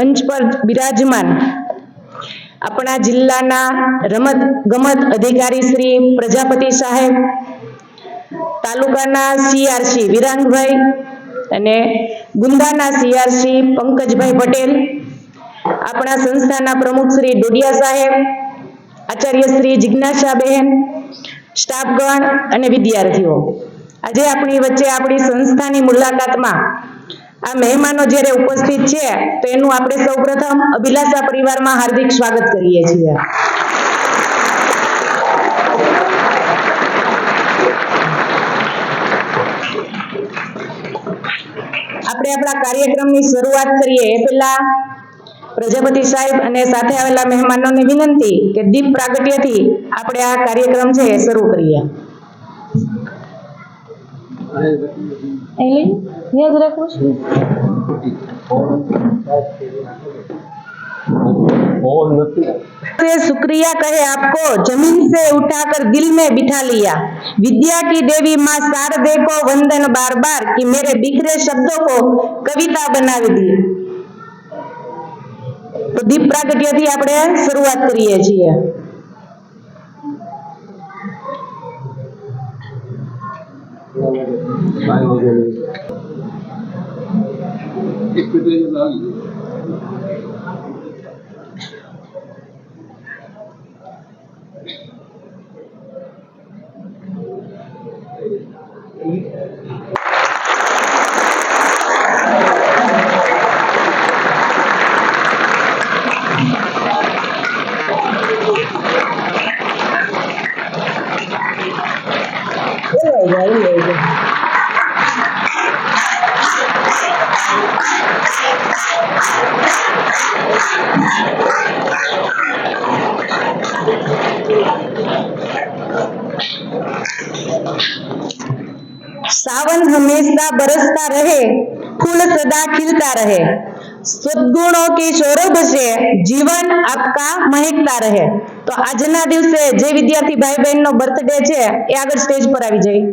મંચ પર બિરાજમાન આપણા જિલ્લાના રમત ગમત અધિકારી શ્રી પ્રજાપતિ સાહેબ, તાલુકાના સીઆરસી વિરાંગભાઈ અને ગુંદાના સીઆરસી પંકજભાઈ પટેલ, આપણા સંસ્થાના પ્રમુખ શ્રી ડોડિયા સાહેબ, આચાર્ય શ્રી જિજ્ઞાસાબેન સ્ટાફગણ અને વિદ્યાર્થીઓ. આજે આપણી વચ્ચે આપણી સંસ્થાની મુલાકાતમાં આ મહેમાનો જ્યારે ઉપસ્થિત છે, તો એનું આપણે સૌપ્રથમ અભિલાષા પરિવારમાં હાર્દિક સ્વાગત કરીએ છીએ. આપણે આપણા કાર્યક્રમની શરૂઆત કરીએ. એ પહેલા પ્રજાપતિ સાહેબ અને સાથે આવેલા મહેમાનોને વિનંતી કે દીપ પ્રાગટ્યથી આપણે આ કાર્યક્રમ છે શરૂ કરીએ. યાદ રાખવું છે से शुक्रिया कहे आपको जमीन से उठाकर दिल में बिठा लिया विद्या की देवी माँ शारदे को वंदन बार बार कि मेरे बिखरे शब्दों को कविता બનાવી દી તો દીપ પ્રાગટ્યથી આપણે શરૂઆત કરીએ છીએ epidermidade. Thank रहे। સદગુણો કી સૌરભ છે જીવન આપકા મહેકતા રહે તો આજના દિવસે જે વિદ્યાર્થી ભાઈ બહેનનો બર્થડે છે એ આગળ સ્ટેજ પર આવી જાય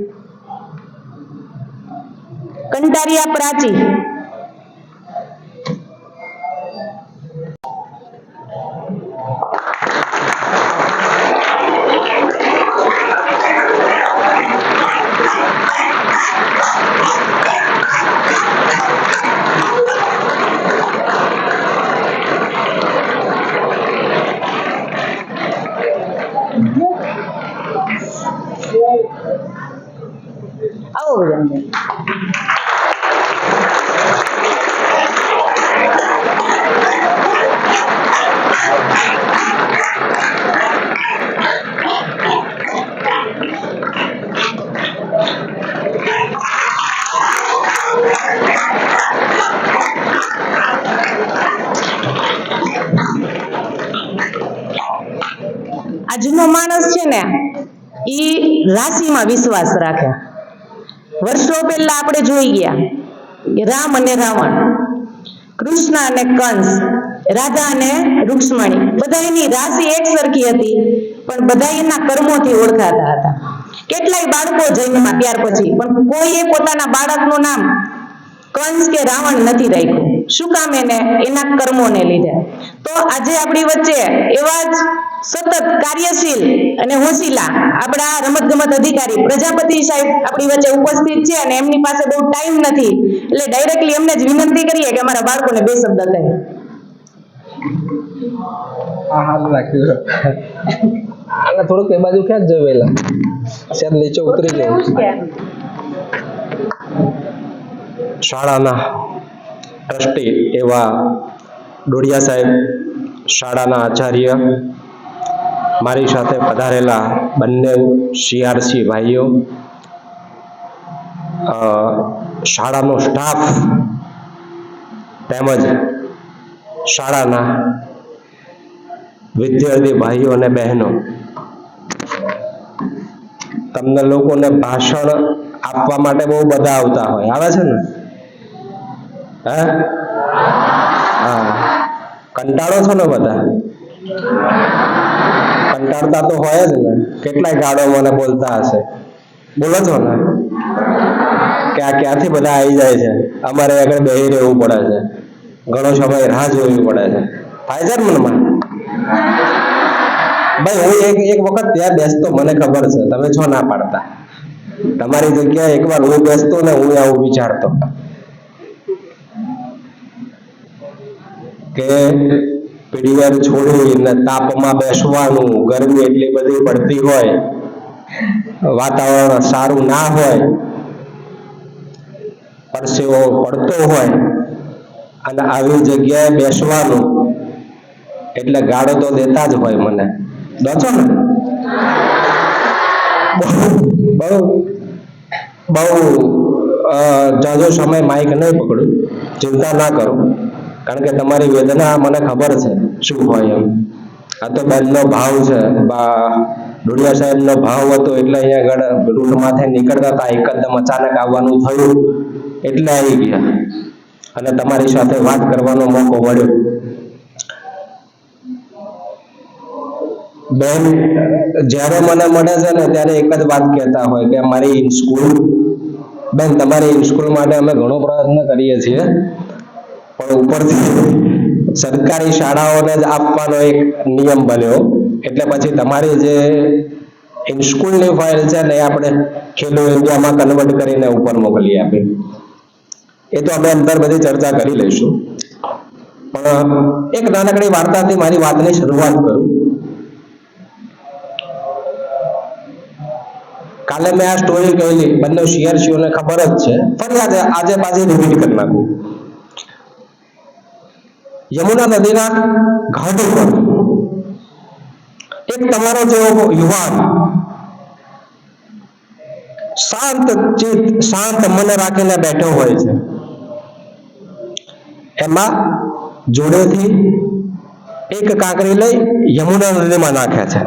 કંટારિયા પ્રાચી. ઈ રાશિમાં વિશ્વાસ રાખ્યા. વર્ષો પહેલા આપણે જોઈ ગયા રામ અને રાવણ, કૃષ્ણ અને કંસ રાધા અને રૂક્ષ્મણી બધાયની રાશિ એક સરખી હતી, પણ બધા એના કર્મોથી ઓળખાતા હતા. કેટલાય બાળકો જન્મમાં ત્યાર પછી, પણ કોઈએ પોતાના બાળકનું નામ કંસ કે રાવણ નથી રાખ્યું. શું કામ એને? એના કર્મોને લીધે. તો આજે આપણી વચ્ચે એવા જ સતત કાર્યશીલ અને હોશીલા આપણા રમતગમત અધિકારી પ્રજાપતિ સાહેબ આપણી વચ્ચે ઉપસ્થિત છે અને એમની પાસે બહુ ટાઈમ નથી. એટલે ડાયરેક્ટલી એમને જ વિનંતી કરીએ કે અમારા બાળકોને બે શબ્દ કહે. આને થોડુંક એ બાજુ ક્યાં જ જોવેલા શાયદ નીચે ઉતરી ગયું શાળાના ટ્રસ્ટી એવા ડોડિયા સાહેબ શાળાના આચાર્ય મારી સાથે પધારેલા બંને સીઆરસી ભાઈઓ શાળાનો સ્ટાફ તેમજ શાળાના વિદ્યાર્થી ભાઈઓ અને બહેનો, તમને લોકોને ભાષણ આપવા માટે બહુ બધા આવતા હોય. આવે છે ને? હે? હા. કંટાળો છો ને બધા? કંટાળતા તો હોય જ ને. કેટલાય ગાડો મને બોલતા હશે. બોલો છો ને? કે ક્યાંથી બધા આવી જાય છે? અમારે આગળ બેહી રહેવું પડે છે. ઘણો સમય રાહ જોવી પડે છે. થાય છે મનમાં? ભાઈ, હું એક એક વખત ત્યાં બેસતો, મને ખબર છે. તમે છો ના પાડતા. તમારી જગ્યાએ એકવાર હું બેસતો ને હું આવું વિચારતો. કે પીડીઆર છોડીને તાપમાં બેસવાનું, ગરમી એટલી બધી પડતી હોય, વાતાવરણ સારું ના હોય, પરસેવો પડતો હોય, અને આવી જગ્યાએ બેસવાનું, એટલે ગાળો તો દેતા જ હોય મને. દો છો ને? બહુ બહુ જાજો સમય માઇક નહીં પકડું, ચિંતા ના કરો. કારણ કે તમારી વેદના મને ખબર છે શું હોય એમ. આ તો બેનનો ભાવ છે. ડોડિયા સાહેબનો ભાવ હતો એટલે અહીંયા આગળ રૂટ નીકળતા હતા. એકદમ અચાનક આવવાનું થયું. એટલે આવી ગયા. અને તમારી સાથે વાત કરવાનો મોકો મળ્યો. બેન, જ્યારે મને મળે છે ને ત્યારે એક જ વાત કહેતા હોય કે મારી સ્કૂલ બેન, તમારી સ્કૂલ માટે અમે ઘણો પ્રયત્ન કરીએ છીએ. પણ ઉપરથી સરકારી શાળાઓને જ આપવાનો એક નિયમ બન્યો. એટલે પછી તમારી જે સ્કૂલની ફાઇલ છે ને આપણે ખેલો ઇન્ડિયામાં કન્વર્ટ કરીને ઉપર મોકલી આપી. એ તો આપણે અંદર બધી ચર્ચા કરી લઈશું. પણ એક નાનકડી વાર્તાથી મારી વાતની શરૂઆત કરું. કાલે મેં આ સ્ટોરી કહેલી. બંને શિયર શિયોને ખબર જ છે. ફરી આજે આજે પાછી રિપીટ કરી નાખું. યમુના નદીના ઘાટ ઉપર. એક તમારો જેવો યુવાન, શાંત ચિત્ત, શાંત મન રાખીને બેઠો હોય છે. એમાં જોડેથી એક કાંકરી લઈ યમુના નદીમાં નાખે છે.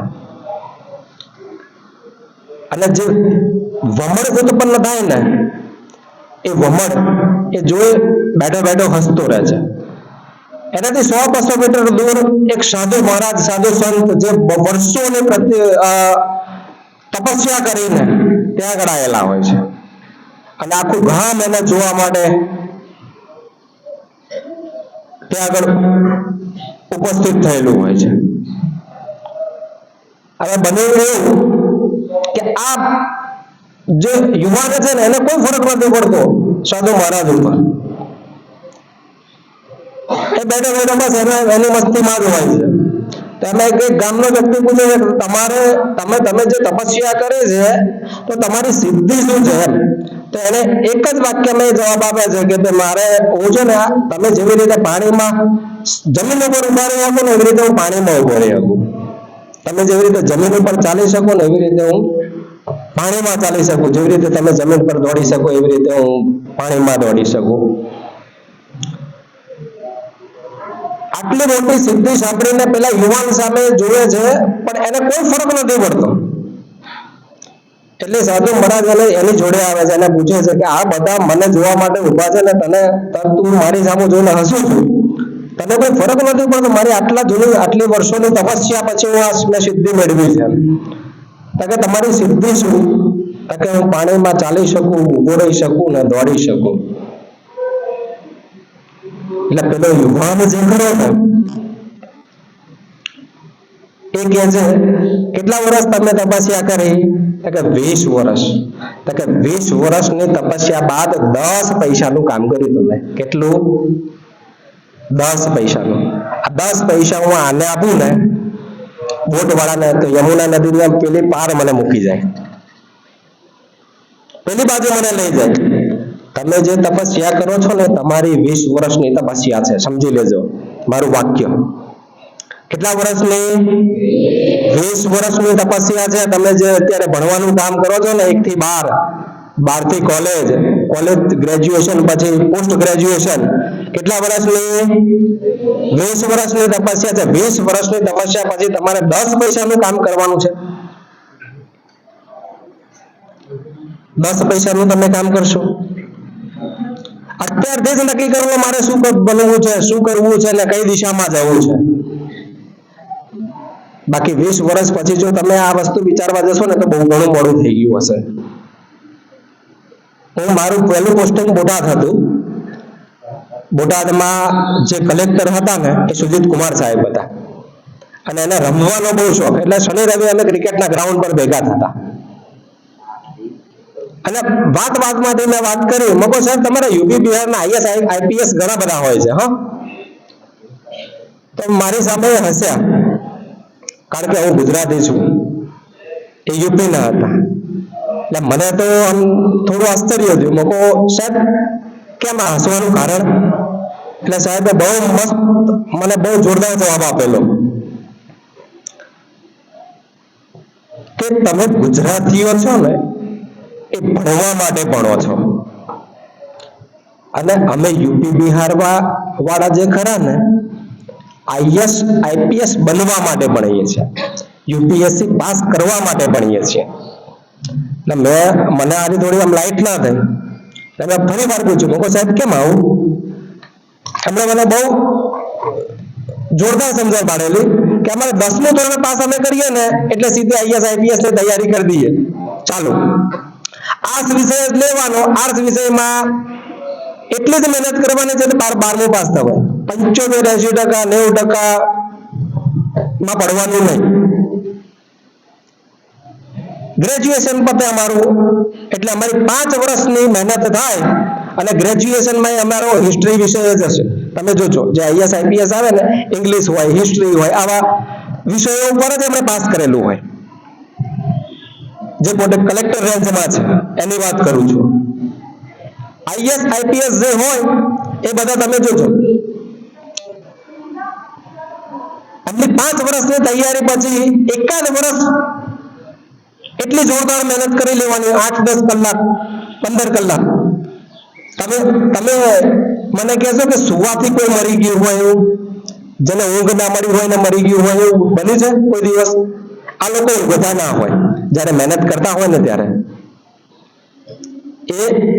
અને જે વમળ ઉત્પન્ન થાય ને, એ વમળ એ જોઈ બેઠો બેઠો હસતો રહે છે. એનાથી સો બસો મીટર દૂર એક સાધુ મહારાજ, સાધુ સંત જે વર્ષોની તપસ્યા કરીને ત્યાં આગળ હોય છે. અને આખું ગામ એને જોવા માટે ત્યાં આગળ ઉપસ્થિત થયેલું હોય છે. હવે બન્યું એવું કે આ જે યુવાન છે ને, એને કોઈ ફરક નથી પડતો સાધુ મહારાજ ઉપર. એ બેઠો બેઠો બસ એને એની મસ્તીમાં જ હોય છે. તો એમાં એક ગામનો વ્યક્તિ પૂછે છે તમારે, તમે તમે જે તપસ્યા કરે છે, તો તમારી સિદ્ધિ શું છે? તો એને એક જ વાક્યમાં એ જવાબ આપે છે કે તે મારે, હું છે ને, તમે જેવી રીતે પાણીમાં જમીન ઉપર ઊભા રહી શકો ને એવી રીતે હું પાણીમાં ઊભો રહી શકું. તમે જેવી રીતે જમીન ઉપર ચાલી શકો ને એવી રીતે હું પાણીમાં ચાલી શકું. જેવી રીતે તમે જમીન પર દોડી શકો, એવી રીતે હું પાણીમાં દોડી શકું. આટલી મોટી સિદ્ધિ સાંભળીને પેલા યુવાન સામે જુએ છે, પણ એને કોઈ ફરક નથી પડતો. એટલે સાધુ મહારાજ એને એની જોડે આવે છે અને પૂછે છે કે આ બધા મને જોવા માટે ઊભા છે ને તને તું મારી સામે જોઈને હસું છું? તને કોઈ ફરક નથી પડતો? મારી આટલા જૂની, આટલી વર્ષોની તપસ્યા પછી હું આ મેં સિદ્ધિ મેળવી છે. કે તમારી સિદ્ધિ શું? કે હું પાણીમાં ચાલી શકું ઊભો રહી શકું ને દોડી શકું. એટલે પેલો યુવાન જે ખરો ને એ કે છે, કેટલા વર્ષ તમે તપસ્યા કરી? કે, વીસ વર્ષ. તો કે, વીસ વર્ષની તપસ્યા બાદ દસ પૈસાનું કામ કર્યું તમે. કેટલું? દસ પૈસાનું. આ દસ પૈસા હું આને આપું ને બોટ વાળાને તો યમુના નદીની પેલી પાર મને મૂકી જાય. પેલી બાજુ મને લઈ જાય. તમે જે તપસ્યા કરો છો ને, તમારી વીસ વર્ષની તપસ્યા છે, સમજી લેજો, મારું વાક્ય. કેટલા વર્ષની? વીસ વર્ષની તપસ્યા છે, તમે જે અત્યારે ભણવાનું કામ કરો છો ને એક થી બાર બારથી કોલેજ કોલેજ ગ્રેજ્યુએશન પછી પોસ્ટ ગ્રેજ્યુએશન, કેટલા વર્ષની? વીસ વર્ષની તપસ્યા છે, વીસ વર્ષની તપસ્યા પછી તમારે દસ પૈસાનું કામ કરવાનું છે. દસ પૈસાનું તમે કામ કરશો. અત્યારથી જ નક્કી કરવું? મારે શું બનવું છે? શું કરવું છે? ને કઈ દિશામાં જવું છે? બાકી વીસ વર્ષ પછી જો તમે આ વસ્તુ વિચારવા જશો ને તો બહુ ઘણું મોડું થઈ ગયું હશે. હું મારું પહેલું પોસ્ટિંગ બોટાદ હતું. બોટાદમાં જે કલેક્ટર હતા ને, એ સુજીત કુમાર સાહેબ હતા. અને એને રમવાનો બહુ શોખ. એટલે શનિ રવિ અમે ક્રિકેટના ગ્રાઉન્ડ પર ભેગા થતા. અને વાત વાતમાંથી મેં વાત કરી મકો સાહેબ તમારા યુપી બિહારના આઈએસ આઈપીએસ ઘણા બધા હોય છે, હા. તો મારી સામે હસ્યા, કારણ કે હું ગુજરાતી છું. એ યુપીના હતા. એટલે મને તો આમ થોડું આશ્ચર્ય થયું. મકો સાહેબ, કેમ હસવાનું કારણ? એટલે સાહેબે બહુ મસ્ત, મને બહુ જોરદાર જવાબ આપેલો. કે તમે ગુજરાતીઓ છો ને એ ભણવા માટે ભણો છો. અને અમે યુપી બિહાર વાળા જે ખરા ને આઈએસ આઈપીએસ બનવા માટે ભણીએ છીએ. યુપીએસસી પાસ કરવા માટે ભણીએ છીએ. એટલે મેં, મને આની થોડી આમ લાઈટ ના થઈ. એટલે મેં ફરી વાર પૂછ્યું, મેં સાહેબ, કેમ આવું? એમણે મને બહુ જોરદાર સમજણ પાડેલી કે અમારે દસમું ધોરણ પાસ અમે કરીએ ને, એટલે સીધી આઈએસ આઈપીએસની તૈયારી કરી દઈએ. ચાલો. આર્ટ્સ વિષય જ લેવાનો. આર્ટ્સ વિષયમાં એટલી જ મહેનત કરવાની છે બાર બારમું પાસ થવાય. પંચોતેર એસી ટકા, નેવું ટકા માં પડવાનું નહીં. ગ્રેજ્યુએશન પતે અમારું. એટલે અમારી પાંચ વર્ષની મહેનત થાય અને ગ્રેજ્યુએશનમાં અમારો હિસ્ટ્રી વિષય જ હશે. તમે જોજો, જે આઈએસ આઈપીએસ આવે ને ઇંગ્લિશ હોય હિસ્ટ્રી હોય, આવા વિષયો ઉપર જ આપણે પાસ કરેલું હોય. જે પોતે કલેક્ટર રેન્જમાં છે, એની વાત કરું છું. આઈએસ આઈપીએસ જે હોય, એ બધા તમે જોજો. એમની પાંચ વર્ષની તૈયારી પછી એકાદ વર્ષ એટલી જોરદાર મહેનત કરી લેવાની, આઠ, દસ કલાક, પંદર કલાક. તમે તમે મને કહેશો કે સુવાથી કોઈ મરી ગયું હોય એવું? જેને ઊંઘ ના મળી હોય ને મરી ગયું હોય એવું બની છે કોઈ દિવસ? આ લોકો ઊંઘતા ના હોય. જ્યારે મહેનત કરતા હોય ને ત્યારે એ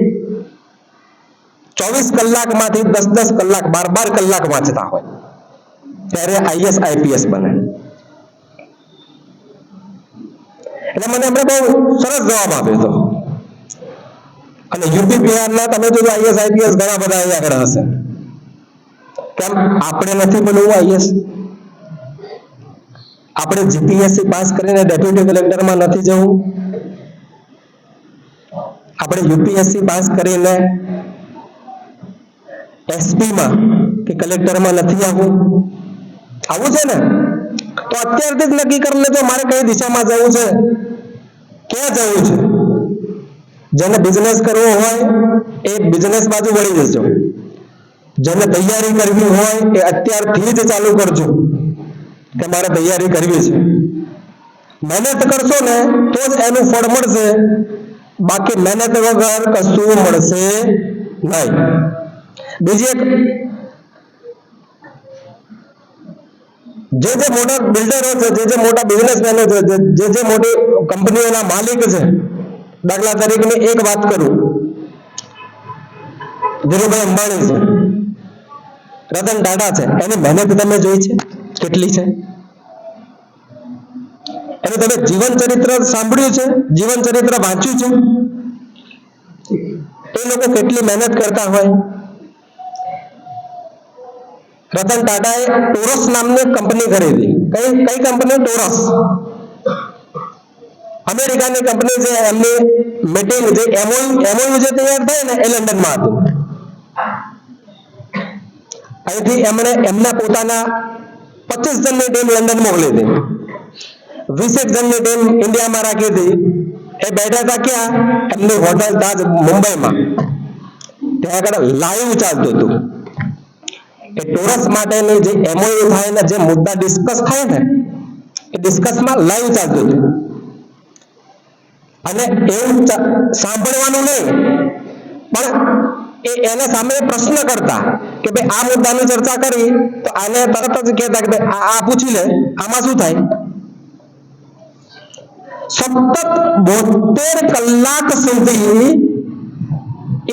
ચોવીસ કલાકમાંથી દસ દસ કલાક, બાર બાર કલાક વાંચતા હોય. ત્યારે આઈએસ, આઈપીએસ બને. એટલે મને એમણે બહુ સરસ જવાબ આપ્યો હતો. અને યુપી બિહારના તમે જો આઈએસ, આઈપીએસ ઘણા બધા અહીંયા આગળ હશે. કેમ? આપણે નથી બનવું આઈએસ. આપણે જીપીએસસી પાસ કરીને ડેપ્યુટી કલેક્ટરમાં નથી જવું. આપણે યુપીએસસી પાસ કરીને એસપીમાં કે કલેક્ટરમાં નથી આવવું આવું છે ને? તો અત્યારથી જ નક્કી કરી લેજો, મારે કઈ દિશામાં જવું છે? ક્યાં જવું છે? જેને બિઝનેસ કરવો હોય, એ બિઝનેસ બાજુ વળી જજો. જેને તૈયારી કરવી હોય, એ અત્યારથી જ ચાલુ કરજો. કે મારે તૈયારી કરવી છે. મહેનત કરશો ને તો જ એનું ફળ મળશે. બાકી મહેનત વગર કશું મળશે નહીં. બીજી એક, જે જે મોટા બિલ્ડરો છે, જે જે મોટા બિઝનેસમેનો છે, જે- જે મોટી કંપનીઓના માલિક છે, દાખલા તરીકે એક વાત કરું. ધીરુભાઈ અંબાણી છે. રતન ટાટા છે. એની મહેનત તમે જોઈ છે? કેટલી છે? અને તમે જીવન સાંભળ્યું છે? જીવન વાંચ્યું છે? એ લોકો કેટલી મહેનત કરતા હોય? રતન ટાટાએ ટોરસ નામની કંપની ખરીદી. કઈ કઈ કંપની? ટોરસ. અમેરિકાની કંપની છે એમની મીટિંગ જે એમઓયુ એમઓયુ જે તૈયાર થાય ને, એ લંડનમાં હતું. અહીંથી એમણે એમના પોતાના પચીસ જણની ટીમ લંડન મોકલી હતી. વીસેક જણની ટીમ ઇન્ડિયામાં રાખી હતી. એ બેઠા હતા ક્યાં? એમની હોટલ તાજ મુંબઈમાં. ત્યાં આગળ લાઈવ ચાલતું હતું. એ ટોરસ માટેની જે એમઓયુ થાય ને જે મુદ્દા ડિસ્કસ થાય ને, એ ડિસ્કસમાં લાઈવ ચાલતું હતું. અને એવું સાંભળવાનું નહીં. પણ એ એના સામે પ્રશ્ન કરતા. કે ભાઈ આ મુદ્દાની ચર્ચા કરી, તો આને તરત જ કહેતા કે ભાઈ આ આ પૂછી લે, આમાં શું થાય? સતત બોતેર કલાક સુધી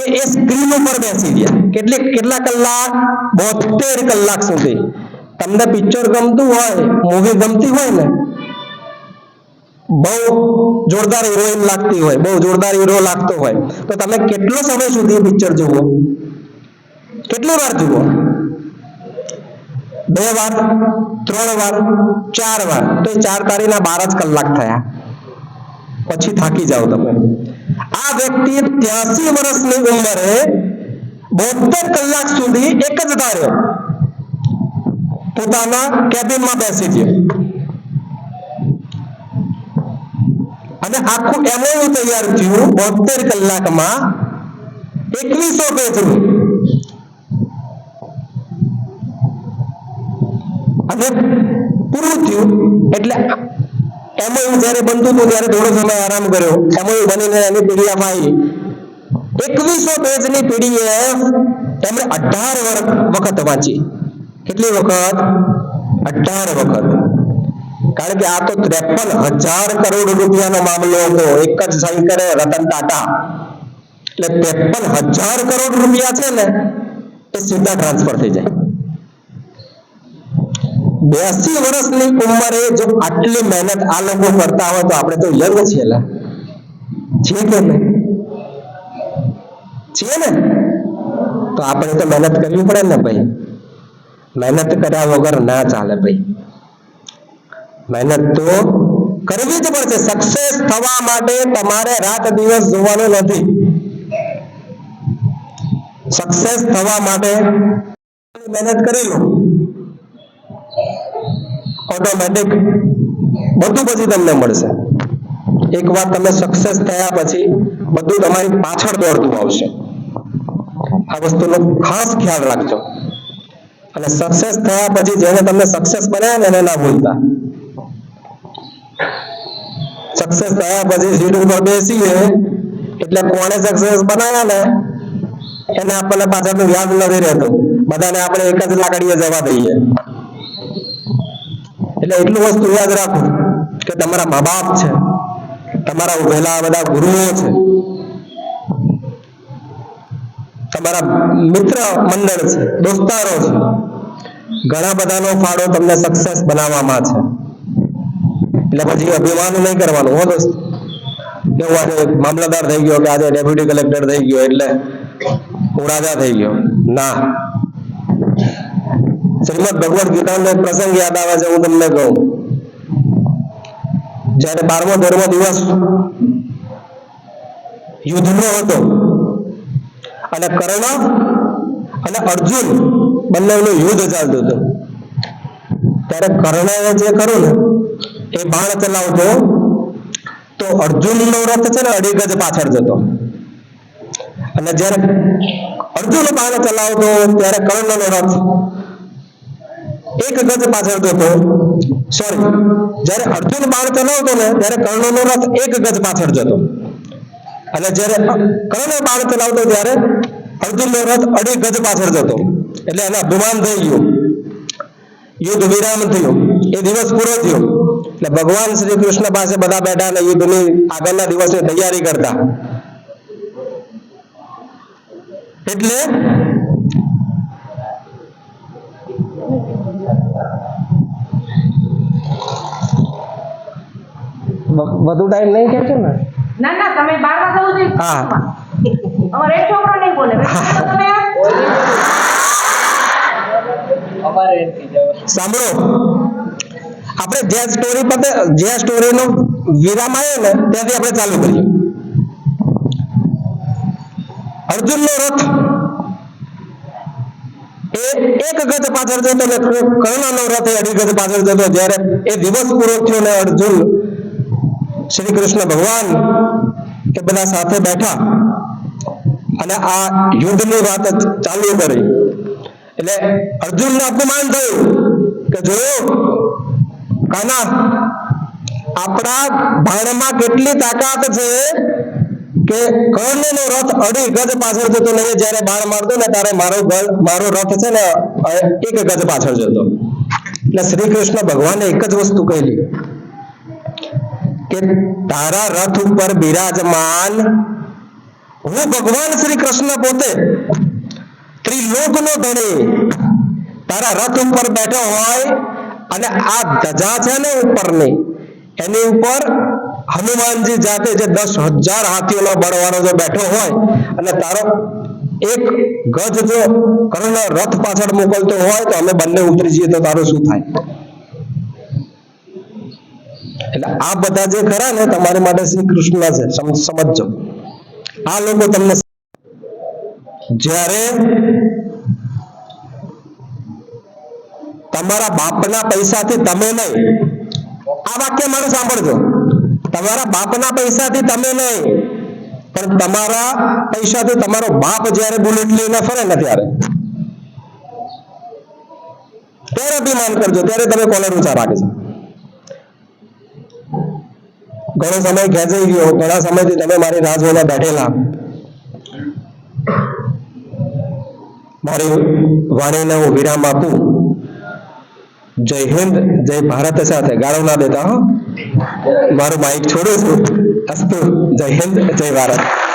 એ એ સ્ક્રીન ઉપર બેસી ગયા. કેટલી કેટલા કલાક? બોતેર કલાક સુધી. તમને પિક્ચર ગમતું હોય મૂવી ગમતી હોય ને, બહુ જોરદાર હિરોઈન લાગતી હોય, બહુ જોરદાર હીરો લાગતો હોય, તો તમે કેટલો સમય સુધી પિક્ચર જુઓ? કેટલી વાર જુઓ? બે વાર, ત્રણ વાર, ચાર વાર. તો એ ચાર તારીના બાર જ કલાક થયા. પછી થાકી જાઓ તમે. આ વ્યક્તિ ત્યાસી વર્ષની ઉંમરે બોતેર કલાક સુધી એક જ ધાર્યો. પોતાના કેબિનમાં બેસી ગયો. અને આખું એમઓયુ તૈયાર થયું બોતેર કલાકમાં એકવીસો પેજનું અને પૂરું થયું. એટલે એમઓયુ જ્યારે બનતું હતું ત્યારે થોડો સમય આરામ કર્યો. એમઓયુ બનીને એની પીડીએફ આવી. એકવીસો પેજની પીડીએફ એમણે અઢાર વખત વાંચી. કેટલી વખત? અઢાર વખત. કારણ કે આ તો ત્રેપન હજાર કરોડ રૂપિયાનો મામલો હતો. એક જ શંકરે, રતન ટાટા. એટલે ત્રેપન હજાર કરોડ રૂપિયા છે ને, એ સીધા ટ્રાન્સફર થઈ જાય. બ્યાસી વર્ષની ઉંમરે જો આટલી મહેનત આ લોકો કરતા હોય તો આપણે તો યંગ છીએ ને? તો આપણે તો મહેનત કરવી પડે ને ભાઈ. મહેનત કર્યા વગર ના ચાલે ભાઈ. મહેનત તો કરવી જ પડશે. સક્સેસ થવા માટે તમારે રાત દિવસ જોવાનું નથી. સક્સેસ થવા માટે મહેનત કરી લો. ઓટોમેટિક બધું પછી તમને મળશે. એક વાર તમે સક્સેસ થયા પછી બધું તમારી પાછળ દોડતું આવશે. આ વસ્તુનો ખાસ ખ્યાલ રાખજો. અને સક્સેસ થયા પછી જેને તમને સક્સેસ બનાવ્યા ને એને ના ભૂલતા. સક્સેસ થયા પછી સીટ ઉપર બેસીએ, એટલે કોણે સક્સેસ બનાવ્યા ને, એને આપણને પાછળનું યાદ નથી રહેતું. બધાને આપણે એક જ લાકડીએ જવા દઈએ. એટલે એટલું વસ્તુ યાદ રાખો કે તમારા મા બાપ છે. તમારા ઉભેલા બધા ગુરુઓ છે. તમારા મિત્ર મંડળ છે, દોસ્તારો છે. ઘણા બધાનો ફાળો તમને સક્સેસ બનાવવામાં છે. એટલે પછી અભિમાન નહીં કરવાનું, હો દોસ્ત. કેવું આજે મામલતદાર થઈ ગયો કે આજે ડેપ્યુટી કલેક્ટર થઈ ગયો એટલે હું રાજા થઈ ગયો. ના. શ્રીમદ ભગવદ ગીતાનો એક પ્રસંગ યાદ આવે છે, હું તમને કહું. જ્યારે બારમો તેરમો દિવસ યુદ્ધનો હતો અને કર્ણ અને અર્જુન બંનેનું યુદ્ધ ચાલતું હતું. ત્યારે કર્ણએ જે કર્યું ને, એ બાણ ચલાવતો, તો અર્જુનનો રથ છે ને અઢી ગજ પાછળ જતો. અને જ્યારે અર્જુન બાણ ચલાવતો, ત્યારે કર્ણનો રથ એક ગજ પાછળ જતો સોરી જ્યારે અર્જુન બાણ ચલાવતો ને ત્યારે કર્ણનો રથ એક ગજ પાછળ જતો. અને જ્યારે કર્ણ બાણ ચલાવતો ત્યારે અર્જુનનો રથ અઢી ગજ પાછળ જતો. એટલે એને અભિમાન થઈ ગયું. યુદ્ધ વિરામ થયું. એ દિવસ પૂરો થયો. એટલે ભગવાન શ્રી કૃષ્ણ પાસે બધા બેઠા અને યુદ્ધની આગળના દિવસની તૈયારી કરતા. એટલે વધુ ટાઈમ નહીં ખેંચો ને? ના ના તમે બાર વાગે જોઈએ હા. અમારે એક છોકરો નહીં બોલે. તમે સાંભળો. આપણે જે સ્ટોરી પતે જે સ્ટોરીનો વિરામ આવ્યો ને ત્યાંથી આપણે ચાલુ કરીએ. અર્જુનનો રથ. એ એક ગજ પાછળ જતો ને કર્ણનો રથ એ અઢી ગજ પાછળ જતો. જ્યારે એ દિવસ પૂરો થયો ને અર્જુન શ્રી કૃષ્ણ ભગવાન કે બધા સાથે બેઠા. અને આ યુદ્ધની વાત ચાલુ કરી એટલે અર્જુનને અપમાન થયું કે જોયું, કાના, આપણા ભાણમાં કેટલી તાકાત છે કે કર્ણનો રથ અઢી ગજ પાછળ જતો નહીં, જ્યારે બાણ મારતો ને ત્યારે મારો મારો રથ છે ને એક ગજ પાછળ જતો. એટલે શ્રી કૃષ્ણ ભગવાને એક જ વસ્તુ કહેલી કે તારા રથ ઉપર બિરાજમાન હું ભગવાન શ્રી કૃષ્ણ પોતે ત્રિલોકનો ધણી. તારા રથ ઉપર બેઠો હોય અને આ ધજા છે ને ઉપરની, એની ઉપર હનુમાનજી જાતે જે દસ હજાર હાથીઓનો બળવાનો જો બેઠો હોય અને તારો એક ગજ જો કર્ણ રથ પાછળ મોકલતો હોય તો અમે બંને ઉતરી જઈએ તો તારું શું થાય? એટલે આ બધા જે ખરા ને તમારી માટે શ્રી કૃષ્ણ છે સમજો. આ લોકો તમને જ્યારે તમારા બાપના પૈસાથી તમે નહીં, આ વાક્ય મારું સાંભળજો. તમારા બાપના પૈસાથી તમે નહીં, પણ તમારા પૈસાથી તમારો બાપ જ્યારે બુલેટ લઈને ફરે ને ત્યારે. ત્યારે અભિમાન કરજો, ત્યારે તમે કોલર ઊંચા રાખજો ઘણો સમય ખેંચાઈ ગયો. ઘણા સમયથી તમે મારી રાહ બેઠેલા. મારી વાણીને હું વિરામ આપું. જય હિન્દ, જય ભારત સાથે ગાળો ના દેતા, હો. મારું માઇક છોડું છું. અસ્તુ, જય હિન્દ, જય ભારત.